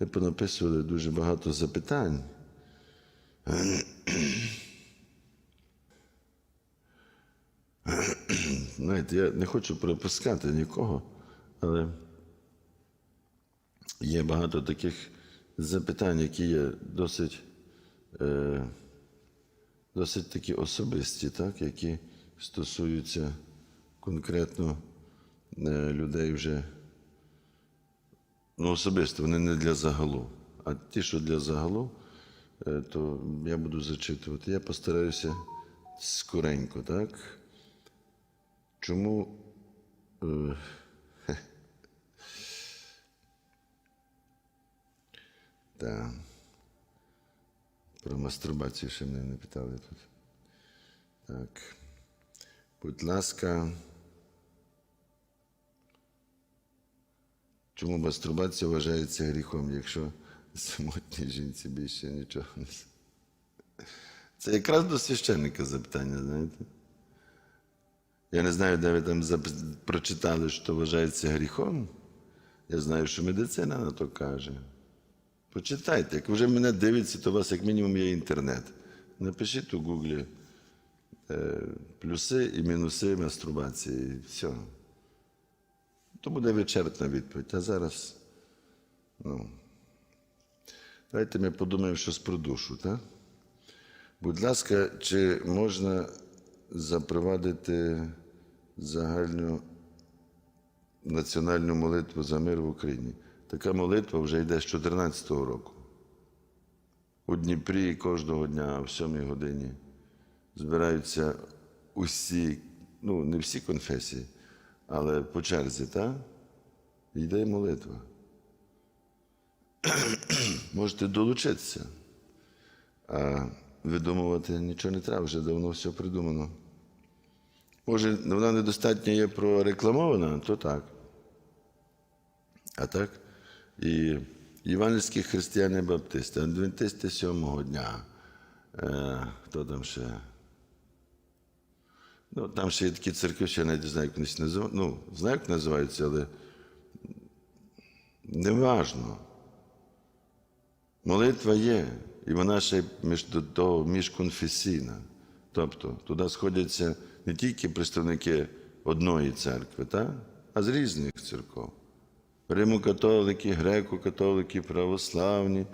Ви понаписували дуже багато запитань. Знаєте, я не хочу пропускати нікого, але є багато таких запитань, які є досить, е, досить такі особисті, так, які стосуються конкретно е, людей вже ну, особисто, вони не для загалу. А ті, що для загалу, е, то я буду зачитувати. Я постараюся скоренько, так? Чому. е, Так. Про мастурбацію ще мене не питали тут. Так. Будь ласка. Чому мастурбація вважається гріхом, якщо самотній жінці більше нічого не. Це якраз до священника запитання, знаєте? Я не знаю, де ви там прочитали, що вважається гріхом. Я знаю, що медицина на то каже. Почитайте, як вже мене дивиться, то у вас як мінімум є інтернет. Напишіть у Гуглі е, плюси і мінуси мастурбації. Все. То буде вичерпна відповідь. А зараз. Ну, давайте ми подумаємо щось про душу, так? Будь ласка, чи можна запровадити загальну національну молитву за мир в Україні? Така молитва вже йде з 2014 року. У Дніпрі кожного дня о 7 годині збираються усі, ну, не всі конфесії, але по черзі, так? Йде молитва. Можете долучитися. А видумувати нічого не треба, вже давно все придумано. Може, вона недостатньо є прорекламована, то так. А так? І євангельські християни баптисти, адвентисти сьомого дня. Е, хто там ще? Ну, там ще є такі церкви, що я навіть не знаю, як вони називаються. Ну, знаю, як називаються, але не важно. Молитва є, і вона ще між, того міжконфесійна. Тобто туди сходяться не тільки представники одної церкви, та? а з різних церков. Римокатолики, греко-католики, православні,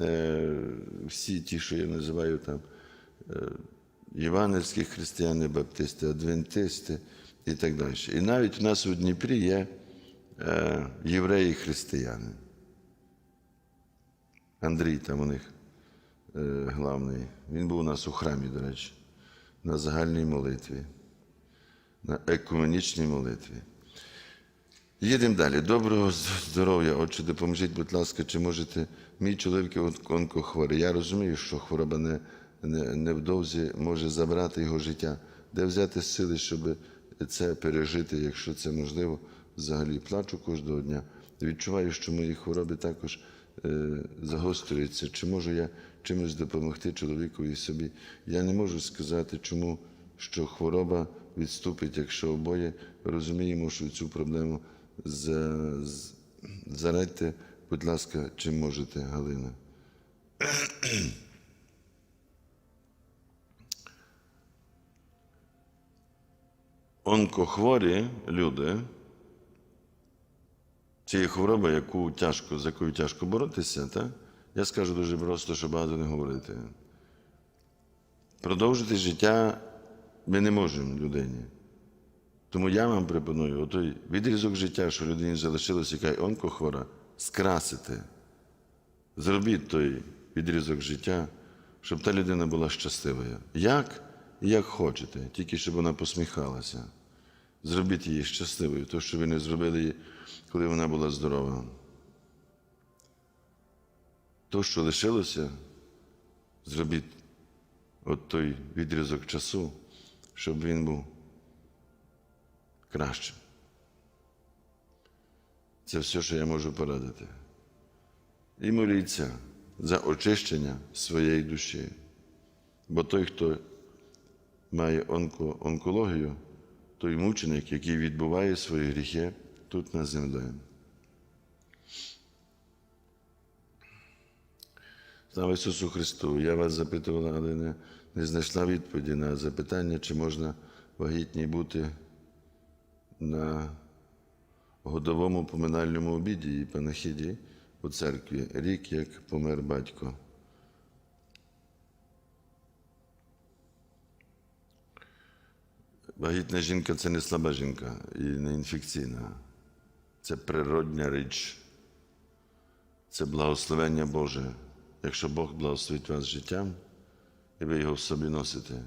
е, всі ті, що я називаю там, е, євангельські християни, баптисти, адвентисти і так далі. І навіть у нас у Дніпрі є е, євреї-християни. Андрій там у них е, главний. Він був у нас у храмі, до речі, на загальній молитві, на екуменічній молитві. Їдемо далі. Доброго здоров'я, отче, допоможіть, будь ласка, чи можете мій чоловік он- онкохворий. Я розумію, що хвороба не, невдовзі може забрати його життя. Де взяти сили, щоб це пережити, якщо це можливо, взагалі плачу кожного дня. Відчуваю, що мої хвороби також е, загострюються. Чи можу я чимось допомогти чоловікові собі? Я не можу сказати, чому що хвороба відступить, якщо обоє розуміємо, що цю проблему зарадьте, будь ласка, чим можете, Галина. Онкохворі люди, це є хвороба, яку тяжко, з якою тяжко боротися, так? я скажу дуже просто, щоб багато не говорити. Продовжити життя ми не можемо людині. Тому я вам пропоную той відрізок життя, що людині залишилося, яка й онкохвора, скрасити. Зробіть той відрізок життя, щоб та людина була щасливою. Як? Як хочете, тільки щоб вона посміхалася. Зробіть її щасливою, то, що ви не зробили її, коли вона була здорова. То, що лишилося, зробіть от той відрізок часу, щоб він був кращим. Це все, що я можу порадити. І моліться за очищення своєї душі. Бо той, хто має онко, онкологію, той мученик, який відбуває свої гріхи тут на землі. Слава Ісусу Христу! Я вас запитувала, але не, не знайшла відповіді на запитання, чи можна вагітній бути на годовому поминальному обіді і панахіді у церкві рік, як помер батько. Вагітна жінка це не слаба жінка і не інфекційна. Це природня річ. Це благословення Боже. Якщо Бог благословить вас життям, і ви його в собі носите,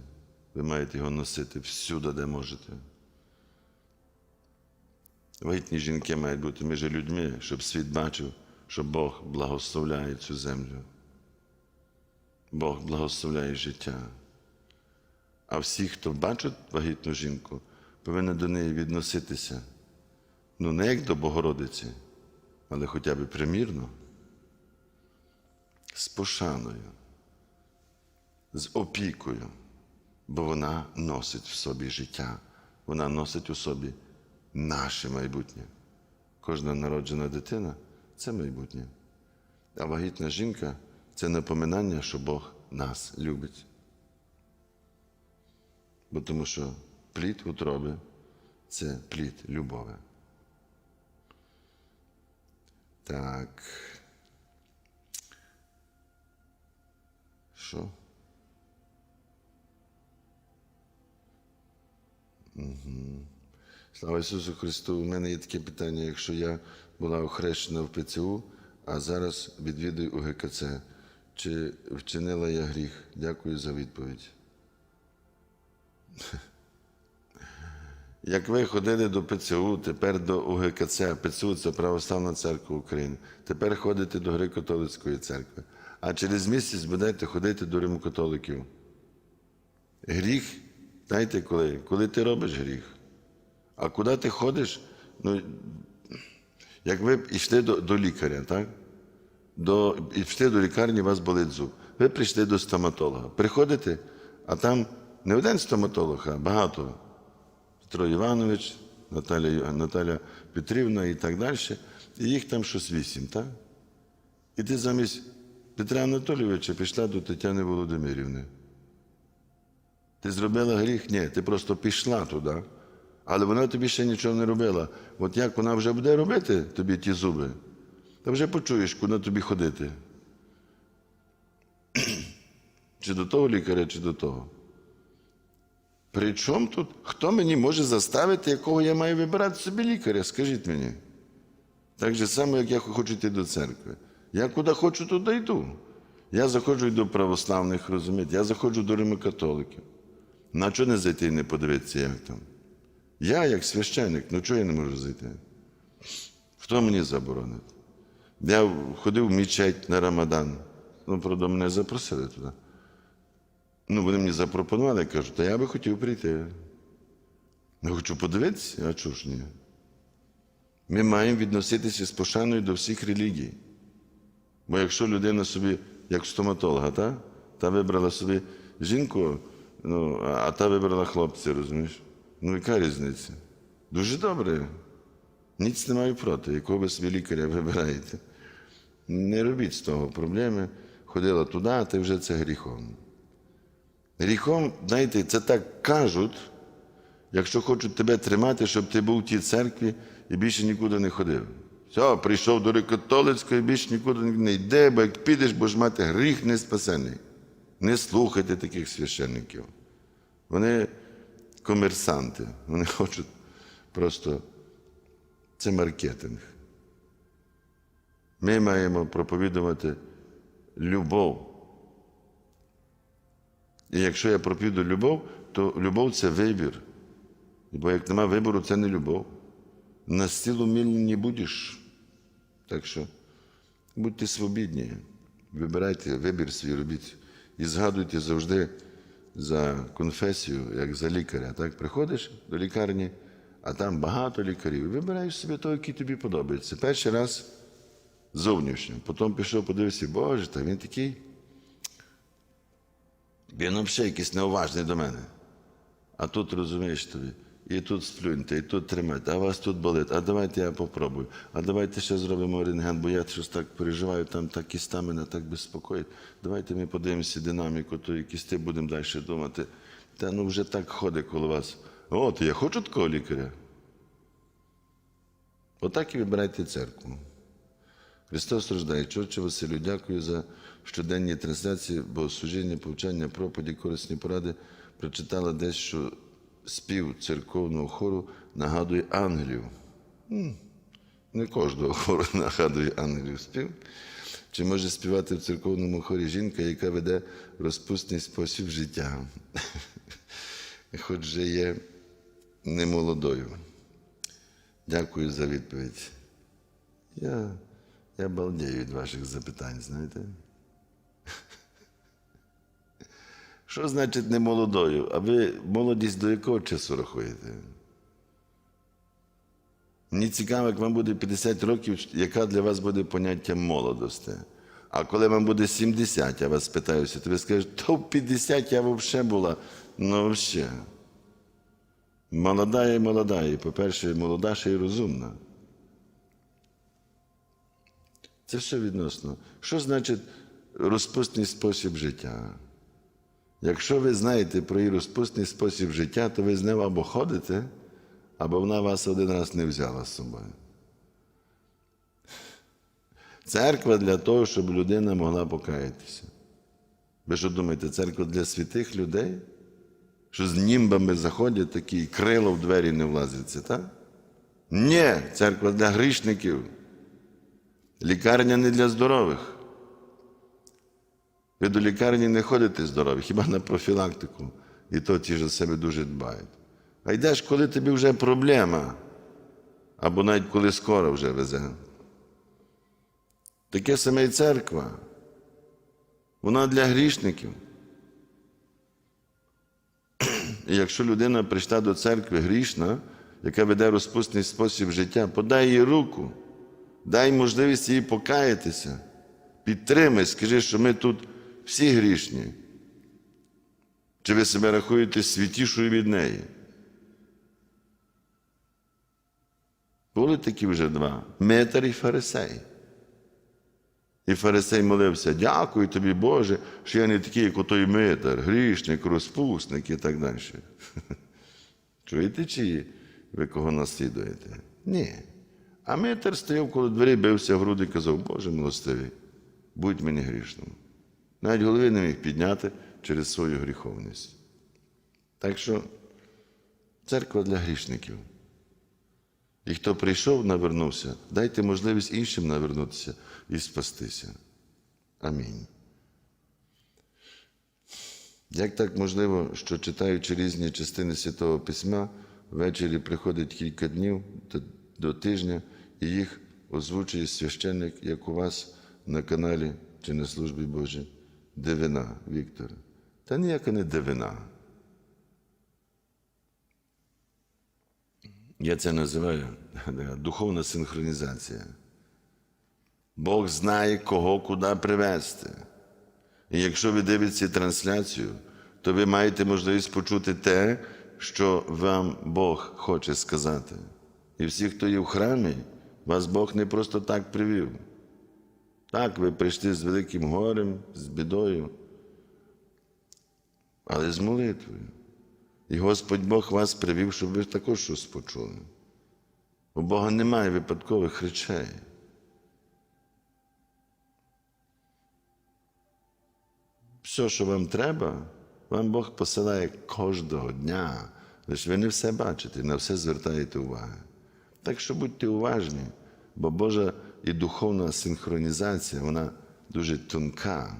ви маєте його носити всюди, де можете. Вагітні жінки мають бути між людьми, щоб світ бачив, що Бог благословляє цю землю. Бог благословляє життя. А всі, хто бачить вагітну жінку, повинні до неї відноситися. Ну, не як до Богородиці, але хоча б примірно, з пошаною, з опікою, бо вона носить в собі життя, вона носить у собі наше майбутнє. Кожна народжена дитина це майбутнє. А вагітна жінка це напоминання, що Бог нас любить. Бо тому що плід утроби це плід любові. Так. Що? Угу. Слава Ісусу Христу! У мене є таке питання, якщо я була охрещена в ПЦУ, а зараз відвідую УГКЦ, чи вчинила я гріх? Дякую за відповідь. Як ви ходили до ПЦУ, тепер до УГКЦ, ПЦУ це Православна Церква України, тепер ходите до Греко-католицької церкви, а через місяць будете ходити до римокатоликів. Гріх, знаєте коли? Коли ти робиш гріх. А куди ти ходиш? Ну, як ви йшли до, до лікаря, так? До, і пішли до лікарні, у вас болить зуб. Ви прийшли до стоматолога. Приходите, а там не один стоматолог, а багато. Петро Іванович, Наталя, Наталя Петрівна і так далі. І їх там щось вісім, так? І ти замість Петра Анатолійовича пішла до Тетяни Володимирівни. Ти зробила гріх? Ні, ти просто пішла туди. Але вона тобі ще нічого не робила. От як вона вже буде робити тобі ті зуби, ти вже почуєш, куди тобі ходити. Чи до того лікаря, чи до того. При чому тут? Хто мені може заставити, якого я маю вибирати собі лікаря? Скажіть мені. Так же само, як я хочу йти до церкви. Я куди хочу, туди йду. Я заходжу до православних, розумієте, я заходжу до римокатоликів. На чого не зайти і не подивитися, як там? Я, як священник, ну чого я не можу зайти? Хто мені заборонить? Я ходив в мечеть на Рамадан. Ну, правда, мене запросили туди. Ну, вони мені запропонували, я кажу, та я би хотів прийти. Я хочу подивитися, а чого ж ні? Ми маємо відноситися з пошаною до всіх релігій. Бо якщо людина собі, як стоматолога, та, та вибрала собі жінку, ну, а та вибрала хлопця, розумієш? Ну, яка різниця? Дуже добре. Ніц не маю проти, якого ви собі лікаря вибираєте. Не робіть з того проблеми. Ходила туди, а ти вже це гріхом. Гріхом, знаєте, це так кажуть, якщо хочуть тебе тримати, щоб ти був в тій церкві і більше нікуди не ходив. Все, прийшов до католицької, більше нікуди не йде, бо як підеш, будеш мати гріх не спасений. Не слухайте таких священників. Вони комерсанти, вони хочуть просто це маркетинг. Ми маємо проповідувати любов. І якщо я проповідую любов, то любов це вибір. Бо як нема вибору, це не любов. На стілу не будеш. Так що будьте свобідні, вибирайте вибір свій робіть. І згадуйте завжди за конфесію, як за лікаря. Так, приходиш до лікарні, а там багато лікарів. Вибираєш собі того, який тобі подобається. Перший раз зовнішньо, потім пішов, подивився, Боже, та він такий. Він взагалі якийсь неуважний до мене. А тут розумієш тобі, і тут сплюньте, і тут тримайте, а вас тут болить, а давайте я попробую. А давайте ще зробимо рентген, бо я щось так переживаю, там так кіста мене так безпокоїть. Давайте ми подивимося динаміку тої кісти, будемо далі думати. Та ну вже так ходить коло вас. От, я хочу такого лікаря. Отак і вибирайте церкву. Христос рождає. Чорче Василю, дякую за щоденні трансляції, богослужіння, повчання, проповіді, корисні поради. Прочитала десь, що спів церковного хору нагадує ангелів. Не кожного хору нагадує ангелів спів. Чи може співати в церковному хорі жінка, яка веде розпусний спосіб життя, хоч же є немолодою? Дякую за відповідь. Я, я балдею від ваших запитань, знаєте? Що значить не молодою? А ви молодість до якого часу рахуєте? Мені цікаво, як вам буде 50 років, яка для вас буде поняття молодості. А коли вам буде 70, я вас питаюся, то ви скажете, то в 50 я взагалі була. Ну, взагалі. Молода і молода, і, по-перше, молода ще й розумна. Це все відносно. Що значить розпусний спосіб життя? Якщо ви знаєте про її розпусний спосіб життя, то ви з ним або ходите, або вона вас один раз не взяла з собою. Церква для того, щоб людина могла покаятися. Ви що думаєте, церква для святих людей? Що з німбами заходять такі і крило в двері не влазиться, так? Ні, церква для грішників. Лікарня не для здорових. Ви до лікарні не ходите здорові, хіба на профілактику. І то ті ж себе дуже дбають. А йдеш, коли тобі вже проблема, або навіть коли скоро вже везе. Таке саме і церква. Вона для грішників. І якщо людина прийшла до церкви грішна, яка веде розпусний спосіб життя, подай їй руку, дай можливість їй покаятися, підтримай, скажи, що ми тут всі грішні. Чи ви себе рахуєте святішою від неї? Були такі вже два Метр і фарисей. І фарисей молився, дякую тобі, Боже, що я не такий, як отой митар, грішник, розпусник і так далі. Чуєте, чи ви кого наслідуєте? Ні. А митар стояв коло двері, бився в груди і казав, Боже милостивий, будь мені грішним. Навіть голови не міг підняти через свою гріховність. Так що церква для грішників. І хто прийшов, навернувся, дайте можливість іншим навернутися і спастися. Амінь. Як так можливо, що читаючи різні частини Святого Письма, ввечері приходить кілька днів до тижня, і їх озвучує священник, як у вас на каналі чи на службі Божій? Дивина, Віктор. Та ніяка не дивина. Я це називаю духовна синхронізація. Бог знає, кого куди привести. І якщо ви дивитеся трансляцію, то ви маєте можливість почути те, що вам Бог хоче сказати. І всі, хто є в храмі, вас Бог не просто так привів. Так, ви прийшли з великим горем, з бідою, але з молитвою. І Господь Бог вас привів, щоб ви також щось почули. У Бога немає випадкових речей. Все, що вам треба, вам Бог посилає кожного дня. Лише ви не все бачите, на все звертаєте увагу. Так що будьте уважні, бо Божа і духовна синхронізація, вона дуже тонка,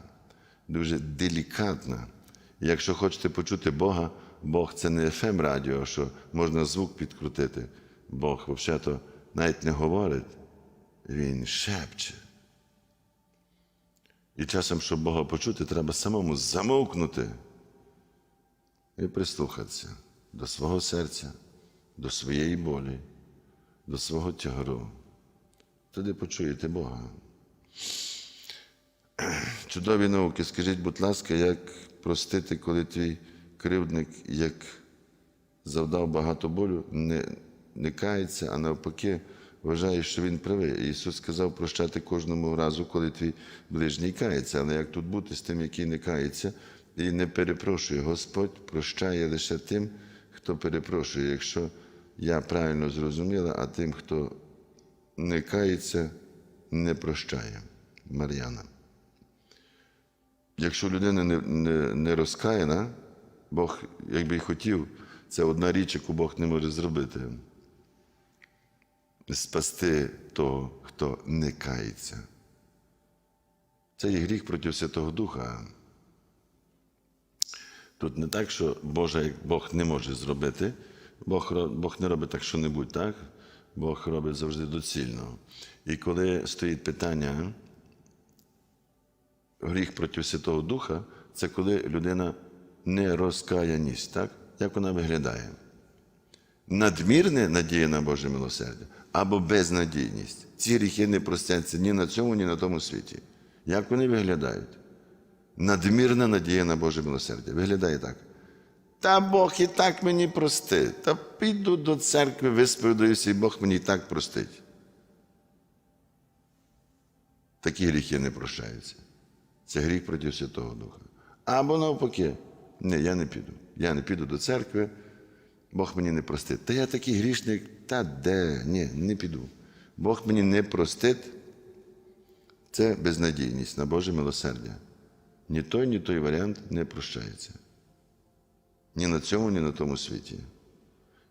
дуже делікатна. І якщо хочете почути Бога, Бог це не fm радіо, що можна звук підкрутити. Бог взагалі навіть не говорить, Він шепче. І часом, щоб Бога почути, треба самому замовкнути і прислухатися до свого серця, до своєї болі, до свого тягару. Тоді почуєте Бога. Чудові науки. Скажіть, будь ласка, як простити, коли твій кривдник, як завдав багато болю, не, не кається, а навпаки, вважає, що він правий. Ісус сказав прощати кожному разу, коли твій ближній кається. Але як тут бути з тим, який не кається і не перепрошує? Господь прощає лише тим, хто перепрошує. Якщо я правильно зрозуміла, а тим, хто не кається, не прощає. Мар'яна. Якщо людина не, не, не розкаяна, Бог, якби й хотів, це одна річ, яку Бог не може зробити. Спасти того, хто не кається. Це є гріх проти Святого Духа. Тут не так, що Боже, як Бог не може зробити. Бог, Бог не робить так що-небудь, так? Бог робить завжди доцільно. І коли стоїть питання, гріх проти Святого Духа, це коли людина не розкаяність, так? Як вона виглядає? Надмірне надія на Боже милосердя або безнадійність. Ці гріхи не простяться ні на цьому, ні на тому світі. Як вони виглядають? Надмірна надія на Боже милосердя. Виглядає так. Та Бог і так мені простить. Та піду до церкви, висповідаюся, і Бог мені і так простить. Такі гріхи не прощаються. Це гріх проти Святого Духа. Або навпаки, ні, я не піду. Я не піду до церкви, Бог мені не простить. Та я такий грішник, та де? Ні, не піду. Бог мені не простить. Це безнадійність на Боже милосердя. Ні той, ні той варіант не прощається. Ні на цьому, ні на тому світі.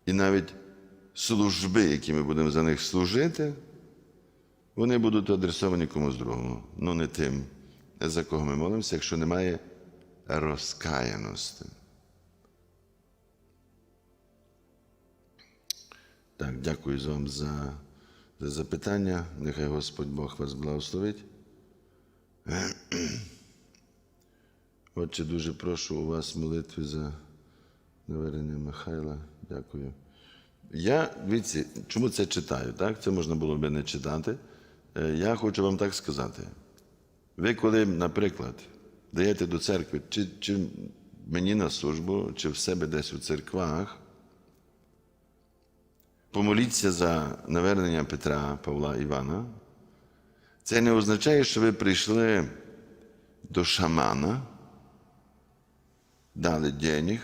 І навіть служби, які ми будемо за них служити, вони будуть адресовані комусь другому, ну не тим, за кого ми молимося, якщо немає розкаяності. Так, дякую вам за, за запитання. Нехай Господь Бог вас благословить. Отче, дуже прошу у вас молитви за навернення Михайла. Дякую. Я, дивіться, чому це читаю? Так? Це можна було би не читати. Е, Я хочу вам так сказати. Ви, коли, наприклад, даєте до церкви, чи, чи мені на службу, чи в себе десь у церквах, помоліться за навернення Петра, Павла Івана. Це не означає, що ви прийшли до шамана, дали денег,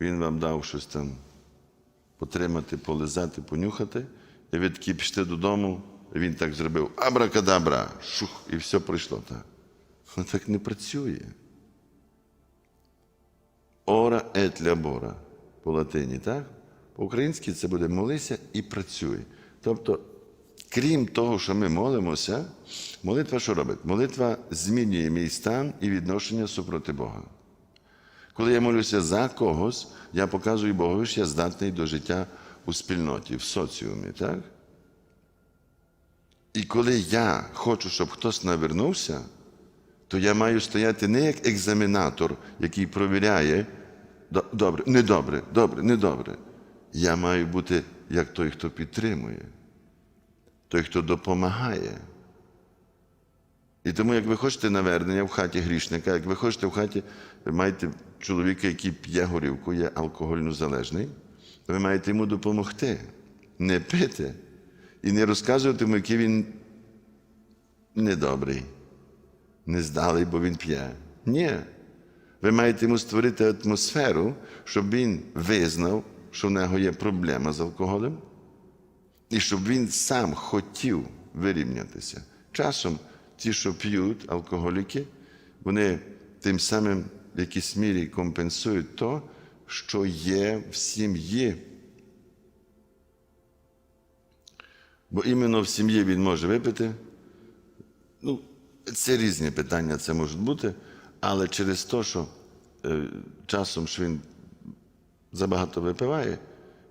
він вам дав щось там потримати, полизати, понюхати, і ви такі пішли додому, і він так зробив абракадабра, шух, і все пройшло так. Воно так не працює. Ора et labora по латині, так? По-українськи це буде молися і працюй. Тобто, крім того, що ми молимося, молитва що робить? Молитва змінює мій стан і відношення супроти Бога. Коли я молюся за когось, я показую Богові, що я здатний до життя у спільноті, в соціумі. так? І коли я хочу, щоб хтось навернувся, то я маю стояти не як екзаменатор, який провіряє, «До- добре, недобре, добре, недобре. Я маю бути як той, хто підтримує, той, хто допомагає. І тому, як ви хочете навернення в хаті грішника, як ви хочете в хаті, ви маєте чоловіка, який п'є горівку, є алкогольно залежний, ви маєте йому допомогти, не пити і не розказувати йому, який він недобрий, не здалий, бо він п'є. Ні. Ви маєте йому створити атмосферу, щоб він визнав, що в нього є проблема з алкоголем, і щоб він сам хотів вирівнятися. Часом ті, що п'ють алкоголіки, вони тим самим в якійсь мірі компенсують то, що є в сім'ї. Бо іменно в сім'ї він може випити. Ну, це різні питання, це можуть бути, але через те, що е, часом що він забагато випиває,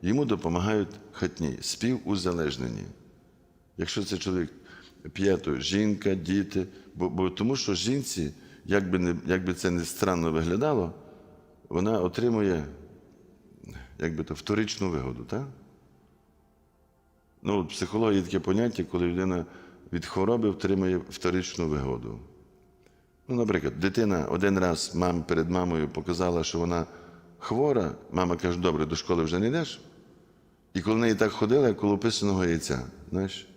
йому допомагають хатні, співузалежнені. Якщо це чоловік п'є, то жінка, діти, бо, бо тому що жінці, як би, не, як би це не странно виглядало, вона отримує як би то, вторичну вигоду. Так? Ну, в психології таке поняття, коли людина від хвороби отримує вторичну вигоду. Ну, наприклад, дитина один раз мам, перед мамою показала, що вона хвора, мама каже, добре, до школи вже не йдеш. І коли в неї так ходила, як коло писаного яйця. Знаєш,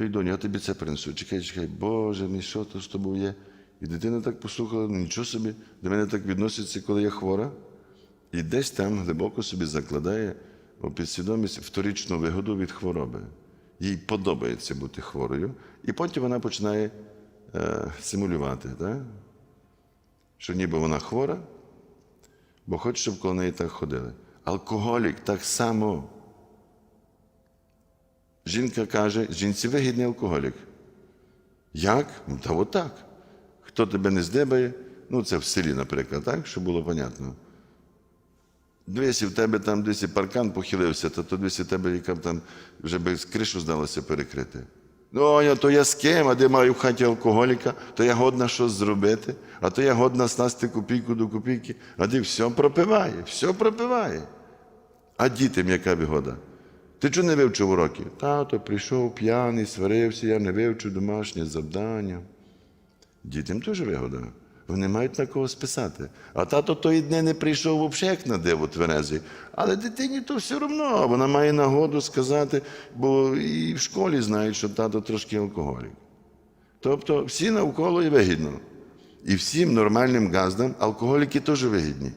«Ой, доню, я тобі це принесу. Чекай, чекай, Боже мій, що то з тобою є? І дитина так послухала, «Ну, нічого собі, до мене так відноситься, коли я хвора. І десь там глибоко собі закладає у підсвідомість вторичну вигоду від хвороби. Їй подобається бути хворою, і потім вона починає е, симулювати, так? що ніби вона хвора, бо хоче, щоб коло неї так ходили. Алкоголік так само. Жінка каже, жінці вигідний алкоголік. Як? Ну, Та отак. Хто тебе не здибає, ну це в селі, наприклад, так, щоб було понятно. Дивись, в тебе там десь паркан похилився, то, то десь у тебе яка там вже би кришу здалося перекрити. Ну, а то я з ким, а де маю в хаті алкоголіка, то я годна щось зробити, а то я годна снасти копійку до копійки, а ти все пропиває, все пропиває. А дітям яка вигода? Ти чого не вивчив уроки? Тато прийшов п'яний, сварився, я не вивчив домашнє завдання. Дітям теж вигода. Вони мають на кого списати. А тато тої дні не прийшов взагалі як на диво тверезий. Але дитині то все одно, вона має нагоду сказати, бо і в школі знають, що тато трошки алкоголік. Тобто всі навколо і вигідно. І всім нормальним газдам алкоголіки теж вигідні.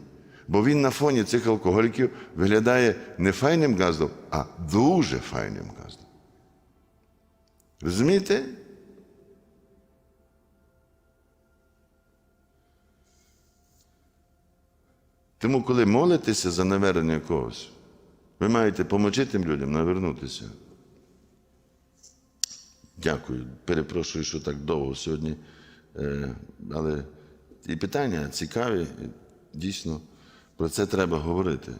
Бо він на фоні цих алкоголіків виглядає не файним газдом, а дуже файним газдом. Розумієте? Тому, коли молитеся за навернення когось, ви маєте допомогти тим людям навернутися. Дякую. Перепрошую, що так довго сьогодні. Е, Але і питання цікаві, дійсно, про це треба говорити.